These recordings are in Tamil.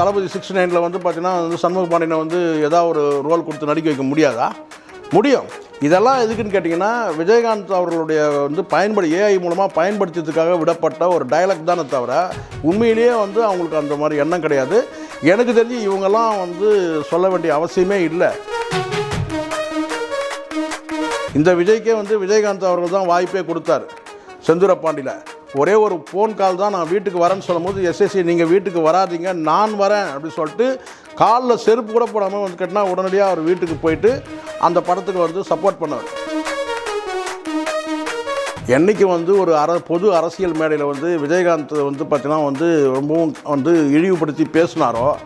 தளபதி சிக்ஸ் நைனில் வந்து பார்த்தீங்கன்னா வந்து சண்முக பாண்டியனை வந்து ஏதாவது ஒரு ரோல் கொடுத்து நடிக்க வைக்க முடியாதா? முடியும். இதெல்லாம் எதுக்குன்னு கேட்டிங்கன்னா விஜயகாந்த் அவர்களுடைய வந்து பயன்படு ஏஐ மூலமாக பயன்படுத்தியதுக்காக விடப்பட்ட ஒரு டைலாக் தானே தவிர உண்மையிலேயே வந்து அவங்களுக்கு அந்த மாதிரி எண்ணம் கிடையாது. எனக்கு தெரிஞ்சு இவங்கெல்லாம் வந்து சொல்ல வேண்டிய அவசியமே இல்லை. இந்த விஜய்க்கே வந்து விஜயகாந்த் அவர்கள் தான் வாய்ப்பே கொடுத்தாரு செந்தூரப்பாண்டியில் ஒரே ஒரு ஃபோன் கால் தான் நான் வீட்டுக்கு வரேன்னு சொல்லும்போது எஸ்எஸ்சி நீங்கள் வீட்டுக்கு வராதீங்க நான் வரேன் அப்படின்னு சொல்லிட்டு காலில் செருப்பு கூட போடாமல் வந்து கேட்டினா உடனடியாக அவர் வீட்டுக்கு போயிட்டு அந்த படத்துக்கு வந்து சப்போர்ட் பண்ணார் என்றைக்கு வந்து ஒரு அர பொது அரசியல் மேடையில் வந்து விஜயகாந்த் வந்து பார்த்திங்கன்னா வந்து ரொம்பவும் வந்து இழிவுபடுத்தி பேசினாரோ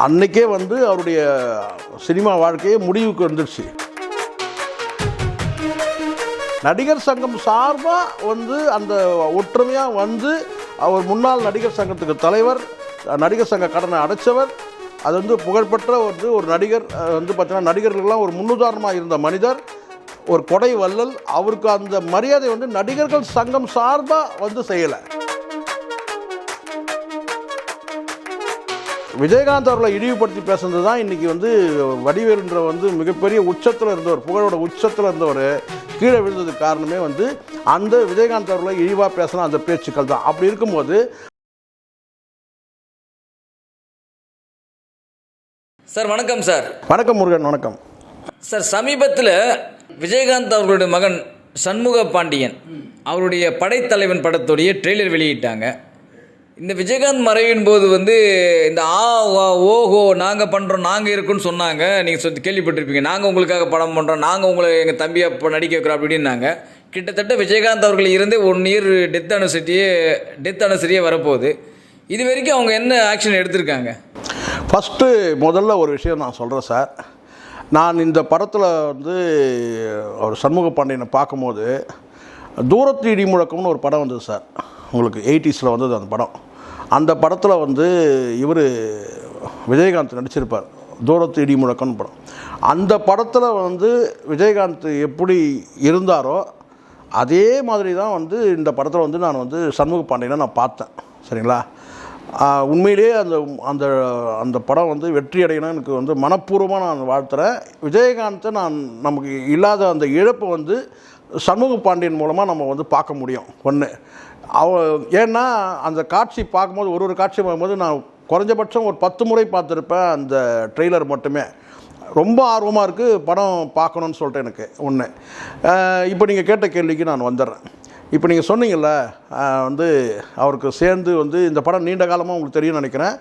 அன்றைக்கே வந்து அவருடைய சினிமா வாழ்க்கையே முடிவுக்கு வந்துடுச்சு. நடிகர் சங்கம் சார்பாக வந்து அந்த ஒற்றுமையாக வந்து அவர் முன்னாள் நடிகர் சங்கத்துக்கு தலைவர் நடிகர் சங்க கடனை அடைச்சவர். அது வந்து புகழ்பெற்ற வந்து ஒரு நடிகர் வந்து பார்த்தீங்கன்னா நடிகர்கள்லாம் ஒரு முன்னுதாரணமாக இருந்த மனிதர் ஒரு கொடை வள்ளல். அவருக்கு அந்த மரியாதை வந்து நடிகர்கள் சங்கம் சார்பாக வந்து செய்யலை. விஜயகாந்த் அவர்களை இழிவுபடுத்தி பேசுனது தான் இன்றைக்கி வந்து வடிவேலுன்ற வந்து மிகப்பெரிய உச்சத்தில் இருந்தவர் புகழோட உச்சத்தில் இருந்தவர் கீழே விழுந்ததுக்கு காரணமே வந்து அந்த விஜயகாந்த் அவர்களை இழிவாக பேசின அந்த பேச்சுக்கள் தான். அப்படி இருக்கும்போது சார் வணக்கம் சார். வணக்கம் முருகன் வணக்கம். சார் சமீபத்தில் விஜயகாந்த் அவர்களுடைய மகன் சண்முக பாண்டியன் அவருடைய படைத்தலைவன் படத்துடைய ட்ரெய்லர் வெளியிட்டாங்க. இந்த விஜயகாந்த் மறைவின் போது வந்து இந்த ஆ வா ஓஹோ நாங்கள் பண்ணுறோம் நாங்கள் இருக்குன்னு சொன்னாங்க. நீங்கள் சொல்லி கேள்விப்பட்டிருப்பீங்க. நாங்கள் உங்களுக்காக படம் பண்ணுறோம் நாங்கள் உங்களை எங்கள் தம்பியை இப்போ நடிக்க வைக்கிறோம் அப்படின்னாங்க. கிட்டத்தட்ட விஜயகாந்த் அவர்கள் இருந்து ஒன் இயர் டெத் அனுசரியே டெத் அனுசரியே வரப்போகுது. இது வரைக்கும் அவங்க என்ன ஆக்ஷன் எடுத்திருக்காங்க? ஃபஸ்ட்டு முதல்ல ஒரு விஷயம் நான் சொல்கிறேன் சார் நான் இந்த படத்தில் வந்து ஒரு சண்முக பாண்டியனை பார்க்கும்போது தூரத்து இடி முழக்கம்னு ஒரு படம் வந்தது சார் உங்களுக்கு எயிட்டிஸில் வந்தது அந்த படம். அந்த படத்தில் வந்து இவர் விஜயகாந்த் நடிச்சிருப்பார். தூரத்து இடி முழக்கம்னு படம். அந்த படத்தில் வந்து விஜயகாந்த் எப்படி இருந்தாரோ அதே மாதிரி தான் வந்து இந்த படத்தில் வந்து நான் வந்து சண்முக பாண்டியனை நான் பார்த்தேன். சரிங்களா? உண்மையிலேயே அந்த அந்த அந்த படம் வந்து வெற்றி அடையணும் எனக்கு வந்து மனப்பூர்வமாக நான் வாழ்த்துறேன். விஜயகாந்தை நான் நமக்கு இல்லாத அந்த இழப்பை வந்து சண்முக பாண்டியன் மூலமாக நம்ம வந்து பார்க்க முடியும். ஒன்று அவ ஏன்னா அந்த காட்சி பார்க்கும்போது ஒரு ஒரு காட்சி பார்க்கும்போது நான் குறைஞ்சபட்சம் ஒரு பத்து முறை பார்த்துருப்பேன் அந்த ட்ரெய்லர் மட்டுமே. ரொம்ப ஆர்வமாக இருக்குது படம் பார்க்கணுன்னு சொல்லிட்டு எனக்கு ஒன்று இப்போ நீங்கள் கேட்ட கேள்விக்கு நான் வந்துடுறேன் இப்போ நீங்கள் சொன்னீங்கள்ல வந்து அவருக்கு சேர்ந்து வந்து இந்த படம் நீண்ட காலமாக உங்களுக்கு தெரியும் நினைக்கிறேன்.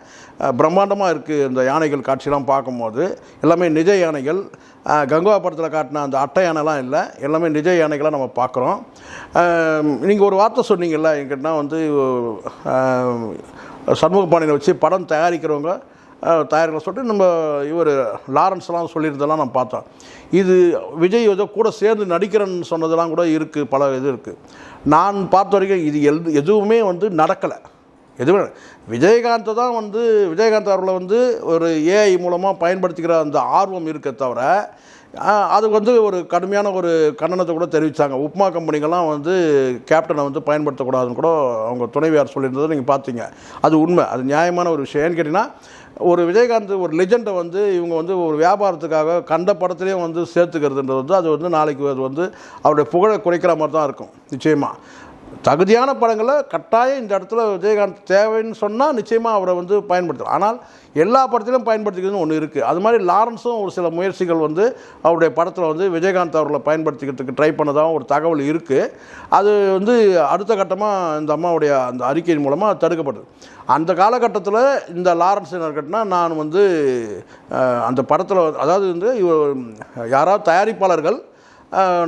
பிரம்மாண்டமாக இருக்குது இந்த யானைகள் காட்சியெலாம் பார்க்கும்போது. எல்லாமே நிஜ யானைகள். அஹ், படத்தில் காட்டின அந்த அட்டை யானைலாம் இல்லை. எல்லாமே நிஜ யானைகளாக நம்ம பார்க்குறோம். நீங்கள் ஒரு வார்த்தை சொன்னீங்கல்ல என்கிட்டனா வந்து சண்முக பாண்டியனை வச்சு படம் தயாரிக்கிறவங்க அஹ், தயாரிக்கல சொல்லிட்டு நம்ம இவர் லாரன்ஸ்லாம் சொல்லியிருந்தெல்லாம் நான் பார்த்தோம் இது விஜய் ஏதோ கூட சேர்ந்து நடிக்கிறேன்னு சொன்னதெல்லாம் கூட இருக்குது பல இது இருக்குது நான் பார்த்த வரைக்கும் இது எல் எதுவுமே வந்து நடக்கலை. எதுவுமே விஜயகாந்தை தான் வந்து விஜயகாந்த் அவர்களை வந்து ஒரு ஏஐ மூலமாக பயன்படுத்திக்கிற அந்த ஆர்வம் இருக்க தவிர அது வந்து ஒரு கடுமையான ஒரு கண்டனத்தை கூட தெரிவித்தாங்க உப்மா கம்பெனிகள்லாம் வந்து கேப்டனை வந்து பயன்படுத்தக்கூடாதுன்னு கூட அவங்க துணைவியார் சொல்லியிருந்ததை நீங்கள் பார்த்தீங்க. அது உண்மை. அது நியாயமான ஒரு விஷயம். ஏன்னு கேட்டிங்கன்னா ஒரு விஜயகாந்த் ஒரு லெஜெண்டை வந்து இவங்க வந்து ஒரு வியாபாரத்துக்காக கண்ட படத்துலேயே வந்து சேர்த்துக்கிறதுன்றது வந்து அது வந்து நாளைக்கு அது வந்து அவருடைய புகழை குறைக்கிற மாதிரி தான் இருக்கும். நிச்சயமாக தகுதியான படங்களை கட்டாயம் இந்த இடத்துல விஜயகாந்த் தேவைன்னு சொன்னால் நிச்சயமாக அவரை வந்து பயன்படுத்தலாம். ஆனால் எல்லா படத்திலும் பயன்படுத்திக்கிறதுன்னு ஒன்று இருக்குது அது மாதிரி லாரன்ஸும் ஒரு சில முயற்சிகள் வந்து அவருடைய படத்தில் வந்து விஜயகாந்த் அவர்களை பயன்படுத்திக்கிறதுக்கு ட்ரை பண்ணதாகவும் ஒரு தகவல் இருக்குது அது வந்து அடுத்த கட்டமாக இந்த அம்மாவுடைய அந்த அறிக்கையின் மூலமாக தடுக்கப்படுது. அந்த காலகட்டத்தில் இந்த லாரன்ஸ் என்ன இருக்கட்டினா நான் வந்து அந்த படத்தில் அதாவது வந்து யாராவது தயாரிப்பாளர்கள்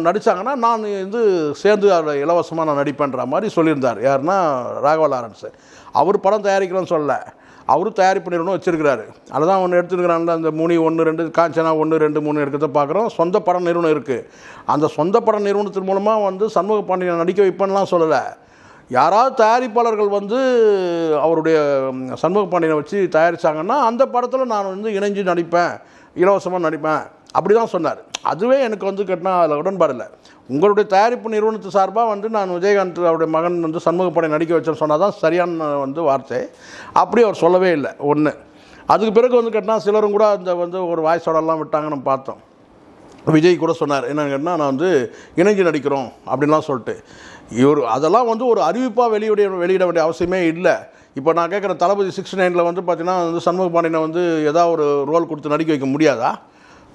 நடித்தாங்கன்னா நான் வந்து சேர்ந்து அதில் இலவசமாக நான் நடிப்பேன்ற மாதிரி சொல்லியிருந்தார். யாருன்னா ராகவ லாரன்ஸு. அவர் படம் தயாரிக்கிறேன்னு சொல்லலை அவரும் தயாரிப்பு நிறுவனம் வச்சிருக்கிறாரு. அதுதான் ஒன்று எடுத்துருக்கிறான்ல அந்த மூணு ஒன்று ரெண்டு காஞ்சனா ஒன்று ரெண்டு மூணு எடுக்கிறத பார்க்குறோம் சொந்த படம் நிறுவனம் இருக்குது அந்த சொந்த படம் நிறுவனத்தின் மூலமாக வந்து சண்முக பாண்டியனை நடிக்க வைப்பேன்லாம் சொல்லலை. யாராவது தயாரிப்பாளர்கள் வந்து அவருடைய சண்முக பாண்டியனை வச்சு தயாரித்தாங்கன்னா அந்த படத்தில் நான் வந்து இணைஞ்சு நடிப்பேன். இலவசமாக நடிப்பேன். அப்படி தான் சொன்னார். அதுவே எனக்கு வந்து கேட்டினா அதில் உடன்பாடு இல்லை. உங்களுடைய தயாரிப்பு நிறுவனத்து சார்பாக வந்து நான் விஜயகாந்த் அவருடைய மகன் வந்து சண்முகப்படை நடிக்க வச்சேன்னு சொன்னால் தான் சரியான வந்து வார்த்தை. அப்படி அவர் சொல்லவே இல்லை ஒன்று அதுக்கு பிறகு வந்து கேட்டால் சிலரும் கூட அந்த வந்து ஒரு வாய்ஸோடலாம் விட்டாங்கன்னு பார்த்தோம். விஜய் கூட சொன்னார் என்னன்னு கேட்டால் நான் வந்து இணைஞ்சு நடிக்கிறோம் அப்படின்லாம் சொல்லிட்டு. இவர் அதெல்லாம் வந்து ஒரு அறிவிப்பாக வெளியிட வெளியிட வேண்டிய அவசியமே இல்லை. இப்போ நான் கேட்குற தளபதி சிக்ஸ்டி நைனில் வந்து பார்த்தீங்கன்னா வந்து சண்முக பாண்டியனை வந்து ஏதாவது ஒரு ரோல் கொடுத்து நடிக்க வைக்க முடியாதா?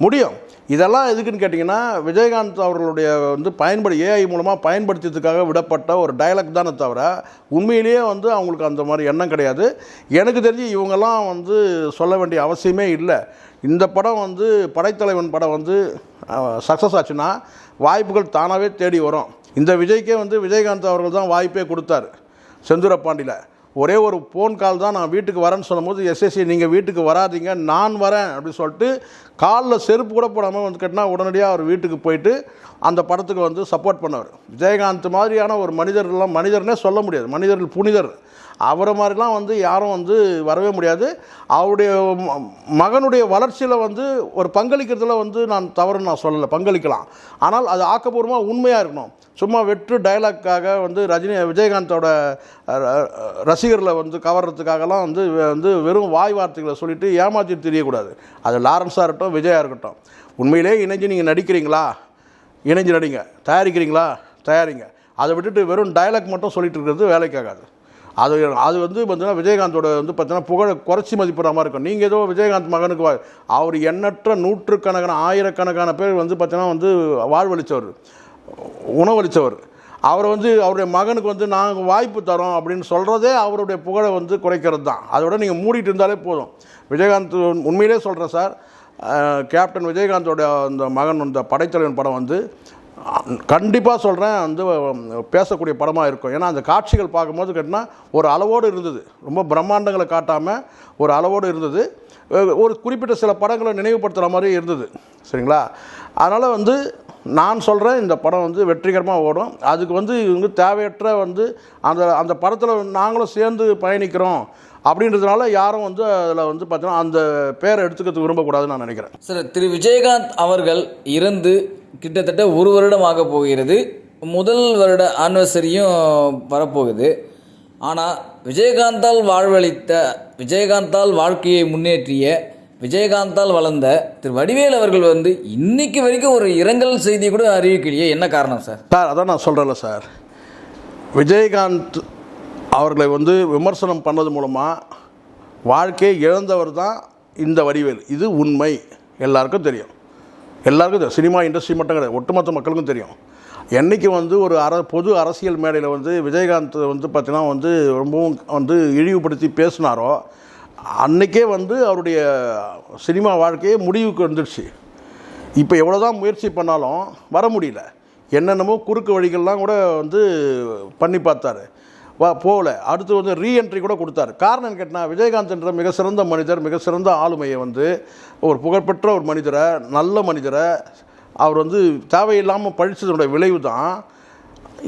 முடியும். இதெல்லாம் எதுக்குன்னு கேட்டிங்கன்னா விஜயகாந்த் அவர்களுடைய வந்து பயன்படு ஏஐ மூலமாக பயன்படுத்தியதுக்காக விடப்பட்ட ஒரு டைலாக் தானே தவிர உண்மையிலேயே வந்து அவங்களுக்கு அந்த மாதிரி எண்ணம் கிடையாது. எனக்கு தெரிஞ்சு இவங்கெல்லாம் வந்து சொல்ல வேண்டிய அவசியமே இல்லை. இந்த படம் வந்து படைத்தலைவன் படம் வந்து சக்ஸஸ் ஆச்சுன்னா வாய்ப்புகள் தானாகவே தேடி வரும். இந்த விஜய்க்கே வந்து விஜயகாந்த் அவர்கள் தான் வாய்ப்பே கொடுத்தாரு செந்தூரப்பாண்டியில். ஒரே ஒரு ஃபோன் கால் தான் நான் வீட்டுக்கு வரேன்னு சொல்லும்போது எஸ்எஸ்சி நீங்கள் வீட்டுக்கு வராதீங்க நான் வரேன் அப்படின்னு சொல்லிட்டு காலில் செருப்பு கூட போடாமல் வந்து கேட்டினா உடனடியாக அவர் வீட்டுக்கு போயிட்டு அந்த படத்துக்கு வந்து சப்போர்ட் பண்ணவர். விஜயகாந்த் மாதிரியான ஒரு மனிதர்லாம் மனிதர்னே சொல்ல முடியாது. மனிதர்கள் புனிதர். அவரை மாதிரிலாம் வந்து யாரும் வந்து வரவே முடியாது. அவருடைய ம- மகனுடைய வளர்ச்சியில் வந்து ஒரு பங்களிக்கிறதுல வந்து நான் தவறுன்னு நான் சொல்லலை. பங்களிக்கலாம். ஆனால் அது ஆக்கப்பூர்வமாக உண்மையாக இருக்கணும். சும்மா வெற்று டயலாக்காக வந்து ரஜினி விஜயகாந்தோட ர- ரசிகர்களை வந்து கவர்றதுக்காகலாம் வந்து வந்து வெறும் வாய் வார்த்தைகளை சொல்லிவிட்டு ஏமாற்றிட்டு தெரியக்கூடாது. அது லாரன்ஸாக இருக்கட்டும் விஜயா இருக்கட்டும். உண்மையிலே இணைஞ்சு நீங்கள் நடிக்கிறீங்களா? இணைஞ்சு நடிங்க. தயாரிக்கிறீங்களா? தயாரிங்க. அதை விட்டுட்டு வெறும் டைலாக் மட்டும் சொல்லிட்டு இருக்கிறது வேலைக்காகாது. அது அது வந்து பார்த்தீங்கன்னா விஜயகாந்தோட வந்து பார்த்தீங்கன்னா புகழை குறைச்சி மதிப்பிடுற மாதிரி இருக்கும். நீங்கள் ஏதோ விஜயகாந்த் மகனுக்கு வா- அவர் எண்ணற்ற நூற்றுக்கணக்கான ஆயிரக்கணக்கான பேர் வந்து பார்த்தீங்கன்னா வந்து வாழ்வழித்தவர் உணவளித்தவர் அவரை வந்து அவருடைய மகனுக்கு வந்து நாங்கள் வாய்ப்பு தரோம் அப்படின்னு சொல்கிறதே அவருடைய புகழை வந்து குறைக்கிறது தான் அதோட நீங்கள் மூடிட்டு இருந்தாலே போதும். விஜயகாந்த் உண்மையிலே சொல்கிறேன் சார் கேப்டன் விஜயகாந்தோட அந்த மகன் இந்த படைத்தலைவன் படம் வந்து கண்டிப்பாக சொல்கிறேன் வந்து பேசக்கூடிய படமாக இருக்கும். ஏன்னா அந்த காட்சிகள் பார்க்கும்போது கேட்டினா ஒரு அளவோடு இருந்தது. ரொம்ப பிரம்மாண்டங்களை காட்டாமல் ஒரு அளவோடு இருந்தது. ஒரு குறிப்பிட்ட சில படங்களை நினைவுபடுத்துகிற மாதிரி இருந்தது. சரிங்களா? அதனால் வந்து நான் சொல்கிறேன் இந்த படம் வந்து வெற்றிகரமாக ஓடும். அதுக்கு வந்து இவங்க தேவையற்ற வந்து அந்த அந்த படத்தில் நாங்களும் சேர்ந்து பயணிக்கிறோம். அப்படின்றதுனால யாரும் வந்து அதில் வந்து பார்த்தீங்கன்னா அந்த பேரை எடுத்துக்கிறதுக்கு விரும்பக்கூடாதுன்னு நான் நினைக்கிறேன். சார் திரு விஜயகாந்த் அவர்கள் இறந்து கிட்டத்தட்ட ஒரு வருடம் ஆக போகிறது. முதல் வருட ஆனிவர்சரியும் வரப்போகுது. ஆனால் விஜயகாந்தால் வாழ்வளித்த விஜயகாந்தால் வாழ்க்கையை முன்னேற்றிய விஜயகாந்தால் வளர்ந்த திரு வடிவேல் அவர்கள் வந்து இன்னைக்கு வரைக்கும் ஒரு இரங்கல் செய்தி கூட அறிவிக்கலையே. என்ன காரணம் சார்? சார் அதான் நான் சொல்கிறேன்ல சார். விஜயகாந்த் அவர்களை வந்து விமர்சனம் பண்ணது மூலமாக வாழ்க்கையை இழந்தவர் தான் இந்த வடிவேல். இது உண்மை. எல்லாருக்கும் தெரியும். எல்லாருக்கும் தெரியும். சினிமா இண்டஸ்ட்ரி மட்டும் கிடையாது. ஒட்டுமொத்த மக்களுக்கும் தெரியும். என்றைக்கு வந்து ஒரு அர பொது அரசியல் மேடையில் வந்து விஜயகாந்த் வந்து பார்த்தீங்கன்னா வந்து ரொம்பவும் வந்து இழிவுபடுத்தி பேசினாரோ அன்றைக்கே வந்து அவருடைய சினிமா வாழ்க்கையே முடிவுக்கு வந்துடுச்சு. இப்போ எவ்வளோ தான் முயற்சி பண்ணாலும் வர முடியல. என்னென்னமோ குறுக்கு வழிகள்லாம் கூட வந்து பண்ணி பார்த்தாரு. வா போகல அடுத்து வந்து ரீஎன்ட்ரி கூட கொடுத்தார். காரணம் கேட்டால் விஜயகாந்த் என்ற மிக சிறந்த மனிதர் மிக சிறந்த ஆளுமையை வந்து ஒரு புகழ்பெற்ற ஒரு மனிதரை நல்ல மனிதரை அவர் வந்து தேவையில்லாமல் பழிச்சதனுடைய விளைவு தான்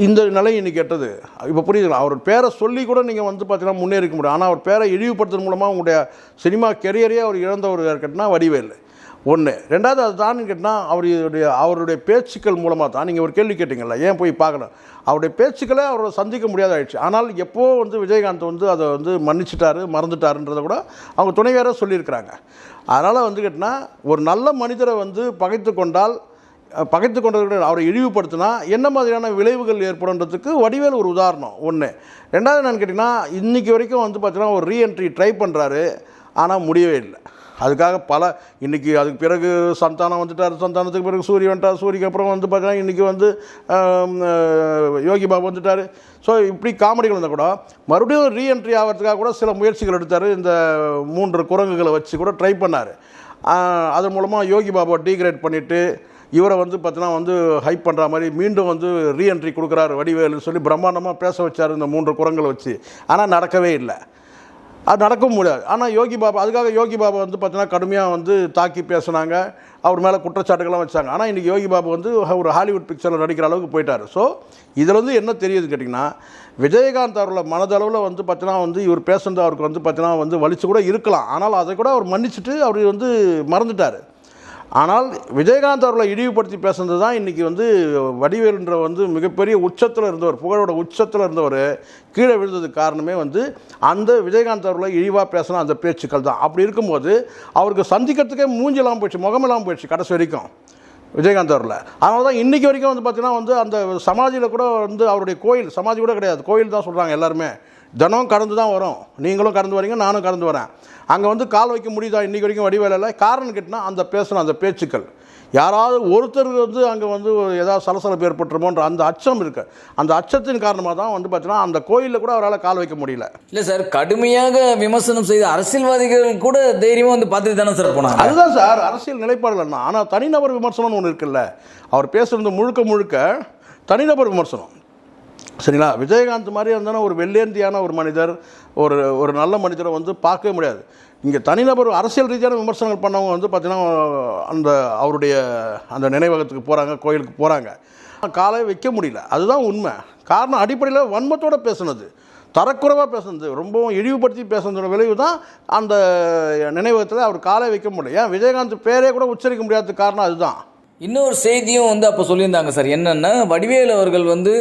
இந்த நிலை இன்னைக்கு எட்டது இப்போ புரியுதுங்களா? அவர் பேரை சொல்லி கூட நீங்கள் வந்து பார்த்தீங்கன்னா முன்னேறிக்க முடியும் ஆனால் அவர் பேரை இழிவுபடுத்துறது மூலமாக உங்களுடைய சினிமா கெரியரே அவர் இழந்தவர் கேட்டினா வடிவேல். ஒன்று ரெண்டாவது அது தான் கேட்டால் அவருடைய அவருடைய பேச்சுக்கள் மூலமாக தான். நீங்கள் ஒரு கேள்வி கேட்டீங்கல்ல ஏன் போய் பார்க்கணும்? அவருடைய பேச்சுக்களை அவரை சந்திக்க முடியாத ஆயிடுச்சு ஆனால் எப்போது வந்து விஜயகாந்த் வந்து அதை வந்து மன்னிச்சிட்டாரு மறந்துட்டாருன்றதை கூட அவங்க துணைவேற சொல்லியிருக்கிறாங்க. அதனால் வந்து கேட்டால் ஒரு நல்ல மனிதரை வந்து பகைத்து கொண்டால் பகைத்து கொண்டதை அவரை இழிவுபடுத்தினா என்ன மாதிரியான விளைவுகள் ஏற்படுன்றதுக்கு வடிவேல் ஒரு உதாரணம் ஒன்று ரெண்டாவது என்னென்னு கேட்டிங்கன்னா இன்றைக்கி வரைக்கும் வந்து பார்த்தீங்கன்னா ஒரு ரீஎன்ட்ரி ட்ரை பண்ணுறாரு ஆனால் முடியவே இல்லை. அதுக்காக பல இன்றைக்கி அதுக்கு பிறகு சந்தானம் வந்துட்டார் சந்தானத்துக்கு பிறகு சூரிய வந்துட்டார் சூரியக்கு அப்புறம் வந்து பார்த்தீங்கன்னா இன்றைக்கி வந்து யோகி பாபு வந்துட்டார். ஸோ இப்படி காமெடிகள் இருந்தால் கூட மறுபடியும் ரீஎன்ட்ரி ஆகிறதுக்காக கூட சில முயற்சிகள் எடுத்தார். இந்த மூன்று குரங்குகளை வச்சு கூட ட்ரை பண்ணார். அதன் மூலமாக யோகி பாபுவை டீக்ரேட் பண்ணிவிட்டு இவரை வந்து பார்த்தீங்கன்னா வந்து ஹைப் பண்ணுற மாதிரி மீண்டும் வந்து ரீஎன்ட்ரி கொடுக்குறாரு வடிவேலுன்னு சொல்லி பிரம்மாண்டமாக பேச வச்சார் இந்த மூன்று குரங்களை வச்சு. ஆனால் நடக்கவே இல்லை. அது நடக்கவும் முடியாது. ஆனால் யோகி பாபா அதுக்காக யோகி பாபா வந்து பார்த்தீங்கன்னா கடுமையாக வந்து தாக்கி பேசுனாங்க. அவர் மேலே குற்றச்சாட்டுகள்லாம் வச்சாங்க. ஆனால் இன்றைக்கி யோகி பாபு வந்து ஒரு ஹாலிவுட் பிக்சரில் நடிக்கிற அளவுக்கு போயிட்டார். ஸோ இதில் வந்து என்ன தெரியுது கேட்டிங்கன்னா விஜயகாந்த் அவரோட மனதளவில் வந்து பார்த்தீங்கன்னா வந்து இவர் பேசுனது அவருக்கு வந்து பார்த்தீங்கன்னா வந்து வலிச்சு கூட இருக்கலாம். ஆனால் அதை கூட அவர் மன்னிச்சுட்டு அவர் வந்து மறந்துட்டார். ஆனால் விஜயகாந்த் அவர்களை இழிவுபடுத்தி பேசுனது தான் இன்றைக்கி வந்து வடிவேலுன்ற வந்து மிகப்பெரிய உச்சத்தில் இருந்தவர் புகழோட உச்சத்தில் இருந்தவர் கீழே விழுந்ததுக்கு காரணமே வந்து அந்த விஜயகாந்த் அவர்களை இழிவாக பேசின அந்த பேச்சுக்கள் தான். அப்படி இருக்கும்போது அவருக்கு சந்திக்கிறதுக்கே மூஞ்சிலாம் போயிடுச்சு முகமெல்லாம் போயிடுச்சு கடைசி வரைக்கும் விஜயகாந்த் அவரில் அதனால தான் இன்றைக்கி வரைக்கும் வந்து பார்த்திங்கன்னா வந்து அந்த சமாஜியில் கூட வந்து அவருடைய கோயில் சமாஜி கூட கிடையாது கோயில் தான் சொல்கிறாங்க எல்லாருமே. தினம் கடந்து தான் வரும். நீங்களும் கடந்து வரீங்க நானும் கடந்து வரேன். அங்கே வந்து கால் வைக்க முடியுதா? இன்றைக்கி வரைக்கும் வடிவேலையில் காரணம் கேட்டினா அந்த பேசின அந்த பேச்சுக்கள். யாராவது ஒருத்தருக்கு வந்து அங்கே வந்து ஏதாவது சலசலப்பு ஏற்பட்டுருமோன்ற அந்த அச்சம் இருக்குது அந்த அச்சத்தின் காரணமாக தான் வந்து பார்த்தீங்கன்னா அந்த கோயிலில் கூட அவரால் கால் வைக்க முடியல. இல்லை சார் கடுமையாக விமர்சனம் செய்த அரசியல்வாதிகள் கூட தைரியமாக வந்து பார்த்துட்டு தானே சார் போனாங்க? அதுதான் சார் அரசியல் நிலைப்பாடுகள் ஆனால் தனிநபர் விமர்சனம்னு ஒன்று இருக்குல்ல. அவர் பேசுகிறது முழுக்க முழுக்க தனிநபர் விமர்சனம். சரிங்களா? விஜயகாந்த் மாதிரி இருந்தாலும் ஒரு வெள்ளேந்தியான ஒரு மனிதர் ஒரு ஒரு நல்ல மனிதரை வந்து பார்க்கவே முடியாது. இங்கே தனிநபர் அரசியல் ரீதியான விமர்சனங்கள் பண்ணவங்க வந்து பார்த்தீங்கன்னா அந்த அவருடைய அந்த நினைவகத்துக்கு போகிறாங்க கோயிலுக்கு போகிறாங்க காலை வைக்க முடியல. அதுதான் உண்மை. காரணம் அடிப்படையில் வன்மத்தோடு பேசுனது. தரக்குறைவாக பேசுனது. ரொம்பவும் இழிவுபடுத்தி பேசுனதோட விளைவு தான் அந்த நினைவகத்தில் அவர் காலை வைக்க முடியல. ஏன்? விஜயகாந்த் பேரே கூட உச்சரிக்க முடியாத காரணம் அதுதான். இன்னொரு செய்தியும் வந்து அப்போ சொல்லியிருந்தாங்க சார். என்னென்னா வடிவேல் அவர்கள் வந்து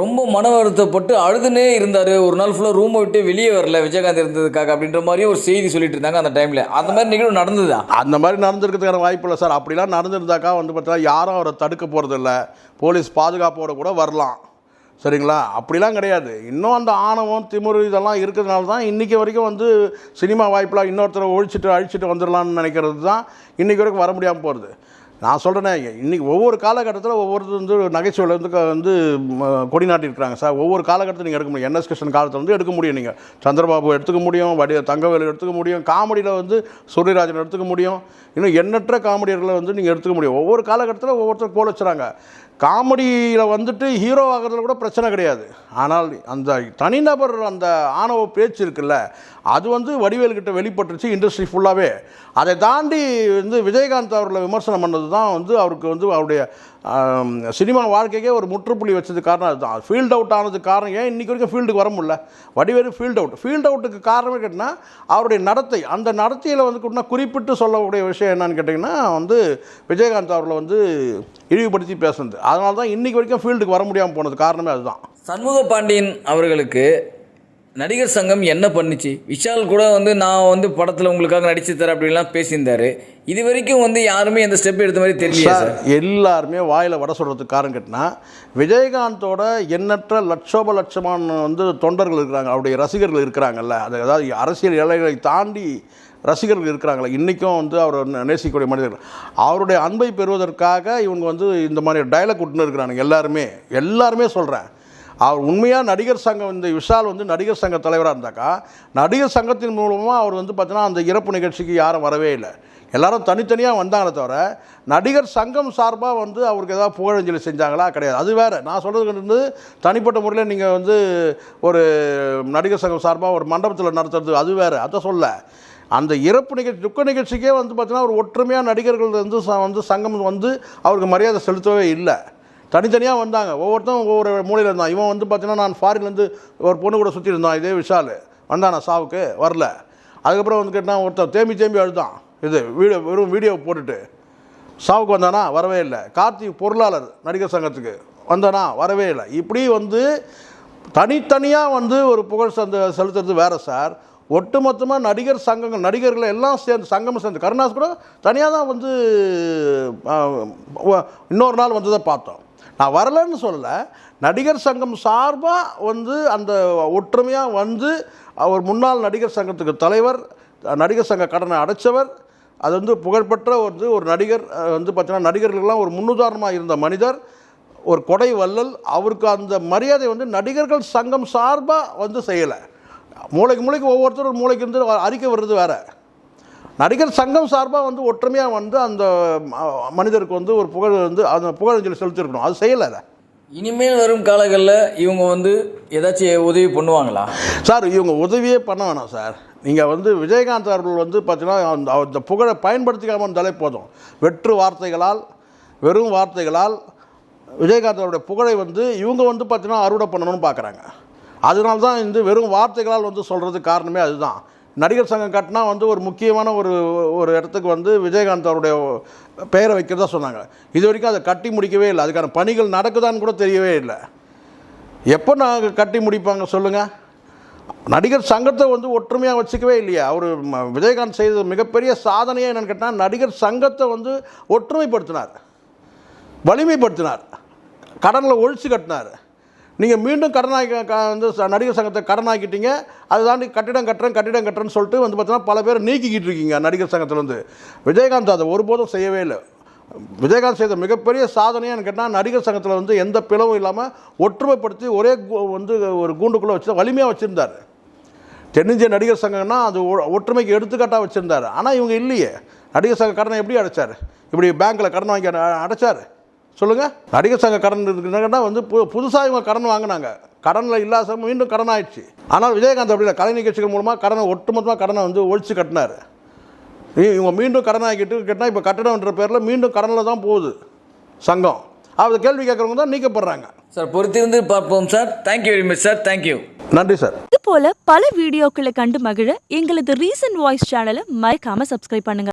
ரொம்ப மன வருத்தப்பட்டு அழுதுனே இருந்தார். ஒரு நாள் ஃபுல்லாக ரூமை விட்டு வெளியே வரல. விஜயகாந்த் இருந்ததுக்காக அப்படின்ற மாதிரியும் ஒரு செய்தி சொல்லிட்டு இருந்தாங்க அந்த டைமில் அந்த மாதிரி நிகழ்வு நடந்ததா? அந்த மாதிரி நடந்திருக்கிறதுக்கான வாய்ப்பு இல்லை சார். அப்படிலாம் நடந்திருந்தாக்கா வந்து பார்த்தீங்கன்னா யாரும் அவரை தடுக்க போகிறதில்ல போலீஸ் பாதுகாப்போடு கூட வரலாம். சரிங்களா? அப்படிலாம் கிடையாது. இன்னும் அந்த ஆணவம் திமிரு இதெல்லாம் இருக்கிறதுனால தான் இன்றைக்கி வரைக்கும் வந்து சினிமா வாய்ப்பெலாம் இன்னொருத்தரை ஒழிச்சிட்டு அழிச்சிட்டு வந்துடலாம்னு நினைக்கிறது தான் இன்றைக்கி வரைக்கும் வர முடியாமல் போகிறது நான் சொல்கிறேனே இன்றைக்கி ஒவ்வொரு காலகட்டத்தில் ஒவ்வொருத்தர் வந்து நகைச்சுவையில் வந்து க- வந்து ம, கொடி நாட்டியிருக்கிறாங்க. சார் ஒவ்வொரு காலகட்டத்தில் நீங்கள் எடுக்க முடியும். என்எஸ் கிருஷ்ணன் காலத்தில் வந்து எடுக்க முடியும் நீங்கள் சந்திரபாபு எடுத்துக்க முடியும் வடி தங்கவேலு எடுத்துக்க முடியும் காமெடியில் வந்து சூரியராஜன் எடுத்துக்க முடியும். இன்னும் எண்ணற்ற காமெடியர்களை வந்து நீங்கள் எடுத்துக்க முடியும். ஒவ்வொரு காலகட்டத்தில் ஒவ்வொருத்தர் கோல் வச்சுறாங்க. காமெடியில் வந்துட்டு ஹீரோ ஆகிறதுல கூட பிரச்சனை கிடையாது. ஆனால் அந்த தனிநபர் அந்த ஆணவ பேச்சு இருக்குல்ல அது வந்து வடிவேலுக்கிட்ட வெளிப்பட்டுருச்சு இண்டஸ்ட்ரி ஃபுல்லாகவே அதை தாண்டி வந்து விஜயகாந்த் அவர்களை விமர்சனம் பண்ணது தான் வந்து அவருக்கு வந்து அவருடைய சினிமா வாழ்க்கைக்கே ஒரு முற்றுப்புள்ளி வச்சது காரணம் அதுதான். ஃபீல்ட் அவுட் ஆனது காரணம். ஏன் இன்றைக்கி வரைக்கும் ஃபீல்டுக்கு வர முடியல? வடிவேலு ஃபீல்ட் அவுட் ஃபீல்ட் அவுட்டுக்கு காரணமே கேட்டிங்கன்னா அவருடைய நடத்தை. அந்த நடத்தையில் வந்து குறிப்பிட்டு சொல்லக்கூடிய விஷயம் என்னன்னு கேட்டிங்கன்னா வந்து விஜயகாந்த் அவர்களை வந்து இழிவுபடுத்தி பேசுனது. அதனால தான் இன்றைக்கி வரைக்கும் ஃபீல்டுக்கு வர முடியாமல் போனது. காரணமே அதுதான். சண்முக பாண்டியன் அவர்களுக்கு நடிகர் சங்கம் என்ன பண்ணுச்சு? விஷால் கூட வந்து நான் வந்து படத்தில் உங்களுக்காக நடிச்சு தரேன் அப்படின்லாம் பேசியிருந்தாரு. இது வரைக்கும் வந்து யாருமே எந்த ஸ்டெப் எடுத்த மாதிரி தெரியல சார். எல்லாருமே வாயில் வட சொல்கிறதுக்கு காரணம் கேட்டினா விஜயகாந்தோட எண்ணற்ற லட்சோப லட்சமான வந்து தொண்டர்கள் இருக்கிறாங்க. அவருடைய ரசிகர்கள் இருக்கிறாங்கல்ல. அது அதாவது அரசியல் எல்லைகளை தாண்டி ரசிகர்கள் இருக்கிறாங்களே. இன்றைக்கும் வந்து அவர் நேசிக்கக்கூடிய மனிதர்கள். அவருடைய அன்பை பெறுவதற்காக இவங்க வந்து இந்த மாதிரி டைலாக் விட்டுன்னு இருக்கிறாங்க எல்லாருமே. எல்லாருமே சொல்கிறேன் அவர் உண்மையாக நடிகர் சங்கம் இந்த விஷால் வந்து நடிகர் சங்க தலைவராக இருந்தாக்கா நடிகர் சங்கத்தின் மூலமாக அவர் வந்து பார்த்தீங்கன்னா அந்த இறப்பு நிகழ்ச்சிக்கு யாரும் வரவே இல்லை. எல்லாரும் தனித்தனியாக வந்தாங்களே தவிர நடிகர் சங்கம் சார்பாக வந்து அவருக்கு ஏதாவது புகழஞ்சலி செஞ்சாங்களா? கிடையாது. அது வேறு. நான் சொல்கிறது வந்து தனிப்பட்ட முறையில் நீங்கள் வந்து ஒரு நடிகர் சங்கம் சார்பாக ஒரு மண்டபத்தில் நடத்துறது அது வேறு. அதை சொல்ல. அந்த இறப்பு நிகழ்ச்சி துக்க நிகழ்ச்சிக்கே வந்து பார்த்தீங்கன்னா ஒரு ஒற்றுமையாக நடிகர்கள் வந்து வந்து சங்கம் வந்து அவருக்கு மரியாதை செலுத்தவே இல்லை. தனித்தனியாக வந்தாங்க. ஒவ்வொருத்தரும் ஒவ்வொரு மூலையில் இருந்தான். இவன் வந்து பார்த்தீங்கன்னா நான் ஃபாரின்லேருந்து ஒரு பொண்ணு கூட சுற்றி இருந்தான். இதே விஷால். வந்தானா சாவுக்கு. வரல. அதுக்கப்புறம் வந்து கேட்டால் ஒருத்தன் தேம்பி தேம்பி அழுதான். இது வீடியோ வெறும் வீடியோ போட்டுட்டு. சாவுக்கு வந்தானா? வரவே இல்லை. கார்த்திக் பொருளாளர் நடிகர் சங்கத்துக்கு. வந்தானா? வரவே இல்லை. இப்படி வந்து தனித்தனியாக வந்து ஒரு புகழ் சந்த செலுத்துறது வேறு சார். ஒட்டுமொத்தமாக நடிகர் சங்கங்கள் நடிகர்களை எல்லாம் சேர்ந்து சங்கம் சேர்ந்து. கருணாஸ் கூட தனியாக தான் வந்து இன்னொரு நாள் வந்ததை பார்த்தோம். நான் வரலன்னு சொல்லலை. நடிகர் சங்கம் சார்பாக வந்து அந்த ஒற்றுமையாக வந்து அவர் முன்னாள் நடிகர் சங்கத்துக்கு தலைவர் நடிகர் சங்க கடனை அடைச்சவர். அது வந்து புகழ்பெற்ற வந்து ஒரு நடிகர் வந்து பார்த்தீங்கன்னா நடிகர்களுக்கெல்லாம் ஒரு முன்னுதாரணமாக இருந்த மனிதர். ஒரு கொடை வள்ளல். அவருக்கு அந்த மரியாதை வந்து நடிகர்கள் சங்கம் சார்பாக வந்து செய்யலை. மூளைக்கு மூளைக்கு ஒவ்வொருத்தரும் மூளைக்கு இருந்து அறிக்கை வர்றது வேற. நடிகர் சங்கம் சார்பாக வந்து ஒற்றுமையாக வந்து அந்த மனிதருக்கு வந்து ஒரு புகழ் வந்து அந்த புகழஞ்சலி செலுத்திருக்கணும் அது செய்யலை இனிமேல் வரும் காலங்களில் இவங்க வந்து ஏதாச்சும் உதவி பண்ணுவாங்களா? சார் இவங்க உதவியே பண்ண வேணாம் சார். நீங்கள் வந்து விஜயகாந்த் அவர்கள் வந்து பார்த்தீங்கன்னா அந்த அந்த புகழை பயன்படுத்திக்காமல் இருந்தாலே போதும். வெற்று வார்த்தைகளால் வெறும் வார்த்தைகளால் விஜயகாந்த் அவருடைய புகழை வந்து இவங்க வந்து பார்த்தீங்கன்னா அறுவடை பண்ணணும்னு பார்க்குறாங்க அதனால தான் இந்த வெறும் வார்த்தைகளால் வந்து சொல்கிறதுக்கு காரணமே அதுதான். நடிகர் சங்கம் கட்டினா வந்து ஒரு முக்கியமான ஒரு ஒரு இடத்துக்கு வந்து விஜயகாந்த் அவருடைய பெயரை வைக்கிறதா சொன்னாங்க. இது வரைக்கும் அதை கட்டி முடிக்கவே இல்லை. அதுக்கான பணிகள் நடக்குதான்னு கூட தெரியவே இல்லை. எப்போ நாங்கள் கட்டி முடிப்பாங்க சொல்லுங்கள் நடிகர் சங்கத்தை வந்து ஒற்றுமையாக வச்சுக்கவே இல்லையா. அவர் விஜயகாந்த் செய்த மிகப்பெரிய சாதனையாக என்னென்னு கேட்டால் நடிகர் சங்கத்தை வந்து ஒற்றுமைப்படுத்தினார். வலிமைப்படுத்தினார். கடனில் ஒழிச்சு கட்டினார். நீங்கள் மீண்டும் கடனாக்கி க- வந்து நடிகர் சங்கத்தை கடனாக்கிட்டீங்க. அது தாண்டி கட்டிடம் கட்டுறேன் கட்டிடம் கட்டுறேன்னு சொல்லிட்டு வந்து பார்த்தீங்கன்னா பல பேர் நீக்கிக்கிட்டு இருக்கீங்க நடிகர் சங்கத்திலேருந்து. விஜயகாந்த் அதை ஒருபோதும் செய்யவே இல்லை. விஜயகாந்த் செய்த மிகப்பெரிய சாதனையான்னு கேட்டால் நடிகர் சங்கத்தில் வந்து எந்த பிளவும் இல்லாமல் ஒற்றுமைப்படுத்தி ஒரே வந்து ஒரு கூண்டுக்குள்ளே வச்சு வலிமையாக வச்சுருந்தார். தென்னிந்திய நடிகர் சங்கம்னா அது ஒ- ஒற்றுமைக்கு எடுத்துக்காட்டாக வச்சுருந்தார். ஆனால் இவங்க இல்லையே. நடிகர் சங்க கடனை எப்படி அடைச்சார்? இப்படி பேங்க்கில் கடன் வாங்கி அடைச்சார். சொல்லுங்கள் நடிகர் சங்க கடன் இருக்குன்னா வந்து பு புதுசாக இவங்க கடன் வாங்கினாங்க. கடனில் இல்லாத மீண்டும் கடன் ஆயிடுச்சு ஆனால் விஜயகாந்த் அப்படி இல்லை. கலை நிகழ்ச்சிகள் மூலமாக கடனை ஒட்டுமொத்தமாக கடனை வந்து ஒழிச்சு கட்டினார். இவங்க மீண்டும் கடன் ஆகிட்டு கேட்டால் இப்போ கட்டணம்ன்ற பேரில் மீண்டும் கடனில் தான் போகுது சங்கம். அது கேள்வி கேட்குறவங்க தான் நீக்கப்படுறாங்க. சார் பொறுத்திருந்து பார்ப்போம் sir. Thank you very much sir thank you நன்றி சார். இது போல பல வீடியோக்களை கண்டு மகிழ எங்களது ரீசன்ட் வாய்ஸ் சேனலை மறக்காம சப்ஸ்கிரைப் பண்ணுங்க.